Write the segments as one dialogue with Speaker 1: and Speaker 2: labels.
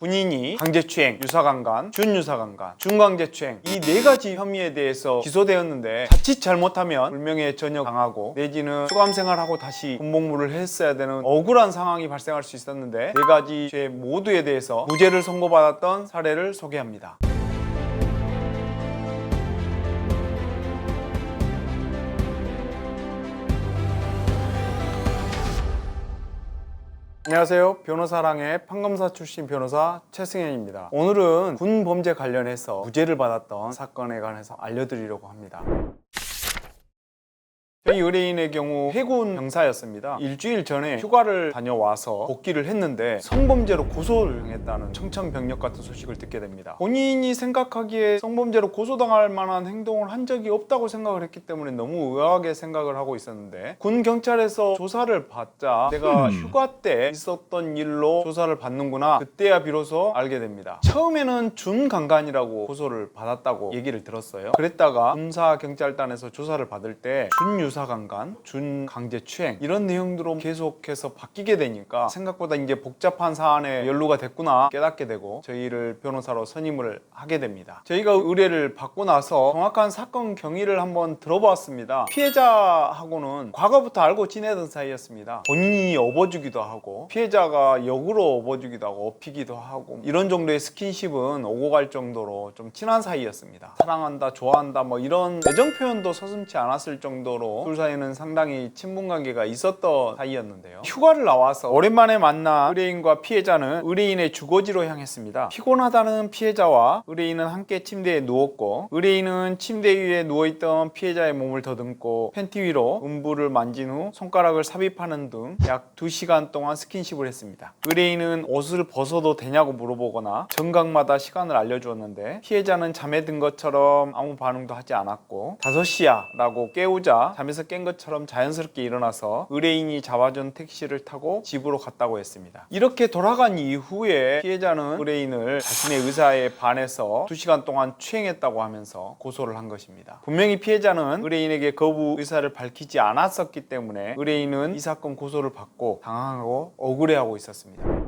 Speaker 1: 군인이 강제추행, 유사강간, 준유사강간, 준강제추행 이 네 가지 혐의에 대해서 기소되었는데 자칫 잘못하면 불명예 전역 당하고 내지는 수감생활하고 다시 군복무를 했어야 되는 억울한 상황이 발생할 수 있었는데 네 가지 죄 모두에 대해서 무죄를 선고받았던 사례를 소개합니다. 안녕하세요. 변호사랑의 판검사 출신 변호사 최승현입니다. 오늘은 군 범죄 관련해서 무죄를 받았던 사건에 관해서 알려드리려고 합니다. 의뢰인의 경우 해군 병사였습니다. 일주일 전에 휴가를 다녀와서 복귀를 했는데 성범죄로 고소를 당했다는 청천벽력 같은 소식을 듣게 됩니다. 본인이 생각하기에 성범죄로 고소당할 만한 행동을 한 적이 없다고 생각을 했기 때문에 너무 의아하게 생각을 하고 있었는데 군 경찰에서 조사를 받자 내가 휴가 때 있었던 일로 조사를 받는구나 그때야 비로소 알게 됩니다. 처음에는 준강간이라고 고소를 받았다고 얘기를 들었어요. 그랬다가 군사 경찰단에서 조사를 받을 때 준유사 강간, 준강제 추행 이런 내용들로 계속해서 바뀌게 되니까 생각보다 이제 복잡한 사안에 연루가 됐구나 깨닫게 되고 저희를 변호사로 선임을 하게 됩니다. 저희가 의뢰를 받고 나서 정확한 사건 경위를 한번 들어봤습니다. 피해자하고는 과거부터 알고 지내던 사이였습니다. 본인이 업어주기도 하고 피해자가 역으로 업어주기도 하고 업히기도 하고 이런 정도의 스킨십은 오고 갈 정도로 좀 친한 사이였습니다. 사랑한다, 좋아한다 뭐 이런 애정 표현도 서슴지 않았을 정도로 둘 사이는 상당히 친분 관계가 있었던 사이였는데요. 휴가를 나와서 오랜만에 만난 의뢰인과 피해자는 의뢰인의 주거지로 향했습니다. 피곤하다는 피해자와 의뢰인은 함께 침대에 누웠고 의뢰인은 침대 위에 누워있던 피해자의 몸을 더듬고 팬티 위로 음부를 만진 후 손가락을 삽입하는 등 약 2시간 동안 스킨십을 했습니다. 의뢰인은 옷을 벗어도 되냐고 물어보거나 정각마다 시간을 알려주었는데 피해자는 잠에 든 것처럼 아무 반응도 하지 않았고 5시야 라고 깨우자 잠에서 깬 것처럼 자연스럽게 일어나서 의뢰인이 잡아준 택시를 타고 집으로 갔다고 했습니다. 이렇게 돌아간 이후에 피해자는 의뢰인을 자신의 의사에 반해서 2시간 동안 추행했다고 하면서 고소를 한 것입니다. 분명히 피해자는 의뢰인에게 거부 의사를 밝히지 않았었기 때문에 의뢰인은 이 사건 고소를 받고 당황하고 억울해하고 있었습니다.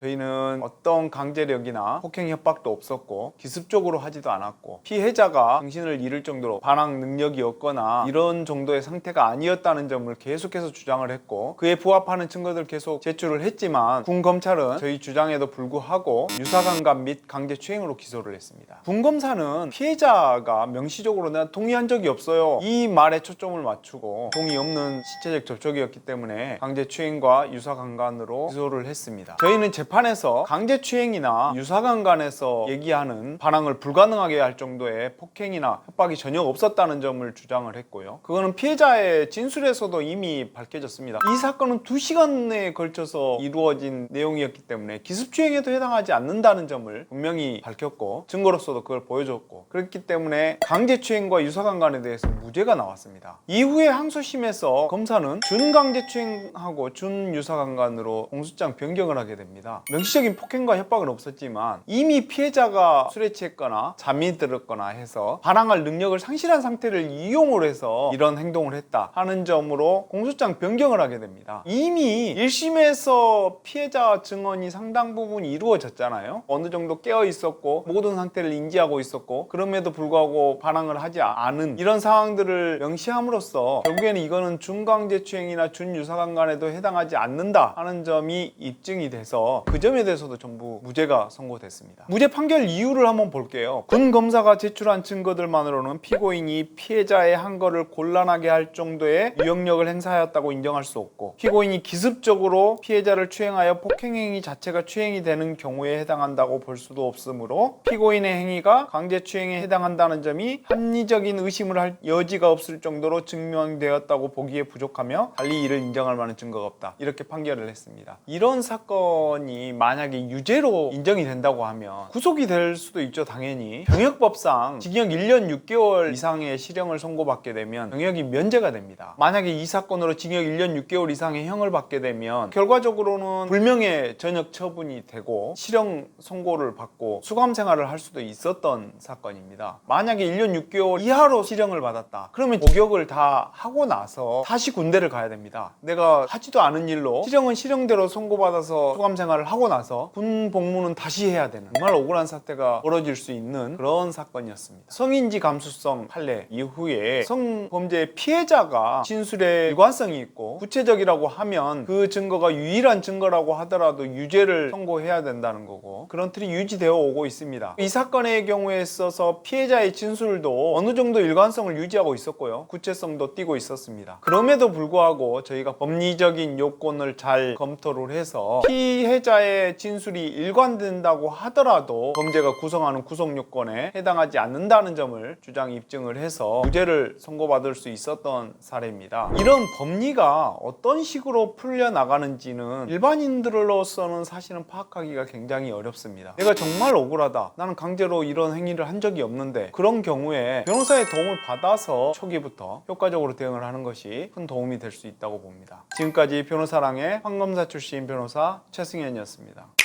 Speaker 1: 저희는 어떤 강제력이나 폭행 협박도 없었고 기습적으로 하지도 않았고 피해자가 정신을 잃을 정도로 반항 능력이 없거나 이런 정도의 상태가 아니었다는 점을 계속해서 주장을 했고 그에 부합하는 증거들 계속 제출을 했지만 군 검찰은 저희 주장에도 불구하고 유사강간 및 강제추행으로 기소를 했습니다. 군 검사는 피해자가 명시적으로 내가 동의한 적이 없어요 이 말에 초점을 맞추고 동의 없는 신체적 접촉이었기 때문에 강제추행과 유사강간으로 기소를 했습니다. 저희는 재 판에서 강제추행이나 유사강간에서 얘기하는 반항을 불가능하게 할 정도의 폭행이나 협박이 전혀 없었다는 점을 주장을 했고요. 그거는 피해자의 진술에서도 이미 밝혀졌습니다. 이 사건은 2시간 내에 걸쳐서 이루어진 내용이었기 때문에 기습추행에도 해당하지 않는다는 점을 분명히 밝혔고 증거로서도 그걸 보여줬고 그렇기 때문에 강제추행과 유사강간에 대해서 무죄가 나왔습니다. 이후에 항소심에서 검사는 준강제추행하고 준유사강간으로 공소장 변경을 하게 됩니다. 명시적인 폭행과 협박은 없었지만 이미 피해자가 술에 취했거나 잠이 들었거나 해서 반항할 능력을 상실한 상태를 이용을 해서 이런 행동을 했다 하는 점으로 공소장 변경을 하게 됩니다. 이미 1심에서 피해자 증언이 상당 부분 이루어졌잖아요. 어느 정도 깨어 있었고 모든 상태를 인지하고 있었고 그럼에도 불구하고 반항을 하지 않은 이런 상황들을 명시함으로써 결국에는 이거는 준강제추행이나 준유사강간에도 해당하지 않는다 하는 점이 입증이 돼서 그 점에 대해서도 전부 무죄가 선고됐습니다. 무죄 판결 이유를 한번 볼게요. 군 검사가 제출한 증거들만으로는 피고인이 피해자의 한 거를 곤란하게 할 정도의 유형력을 행사하였다고 인정할 수 없고 피고인이 기습적으로 피해자를 추행하여 폭행행위 자체가 추행이 되는 경우에 해당한다고 볼 수도 없으므로 피고인의 행위가 강제추행에 해당한다는 점이 합리적인 의심을 할 여지가 없을 정도로 증명되었다고 보기에 부족하며 달리 이를 인정할 만한 증거가 없다 이렇게 판결을 했습니다. 이런 사건이 만약에 유죄로 인정이 된다고 하면 구속이 될 수도 있죠 당연히 병역법상 징역 1년 6개월 이상의 실형을 선고받게 되면 병역이 면제가 됩니다. 만약에 이 사건으로 징역 1년 6개월 이상의 형을 받게 되면 결과적으로는 불명예 전역 처분이 되고 실형 선고를 받고 수감 생활을 할 수도 있었던 사건입니다. 만약에 1년 6개월 이하로 실형을 받았다. 그러면 복역을 다 하고 나서 다시 군대를 가야 됩니다. 내가 하지도 않은 일로 실형은 실형대로 선고받아서 수감 생활을 하고 나서 군 복무는 다시 해야 되는 정말 억울한 사태가 벌어질 수 있는 그런 사건이었습니다. 성인지 감수성 판례 이후에 성범죄 피해자가 진술에 일관성이 있고 구체적이라고 하면 그 증거가 유일한 증거라고 하더라도 유죄를 선고해야 된다는 거고 그런 틀이 유지되어 오고 있습니다. 이 사건의 경우에 있어서 피해자의 진술도 어느 정도 일관성을 유지하고 있었고요. 구체성도 띄고 있었습니다. 그럼에도 불구하고 저희가 법리적인 요건을 잘 검토를 해서 피해자 의 진술이 일관된다고 하더라도 범죄가 구성하는 구성 요건에 해당하지 않는다는 점을 주장 입증을 해서 무죄를 선고받을 수 있었던 사례입니다. 이런 법리가 어떤 식으로 풀려 나가는지는 일반인들로서는 사실은 파악하기가 굉장히 어렵습니다. 내가 정말 억울하다. 나는 강제로 이런 행위를 한 적이 없는데 그런 경우에 변호사의 도움을 받아서 초기부터 효과적으로 대응을 하는 것이 큰 도움이 될 수 있다고 봅니다. 지금까지 변호사랑의 황검사 출신 변호사 최승현 이었습니다.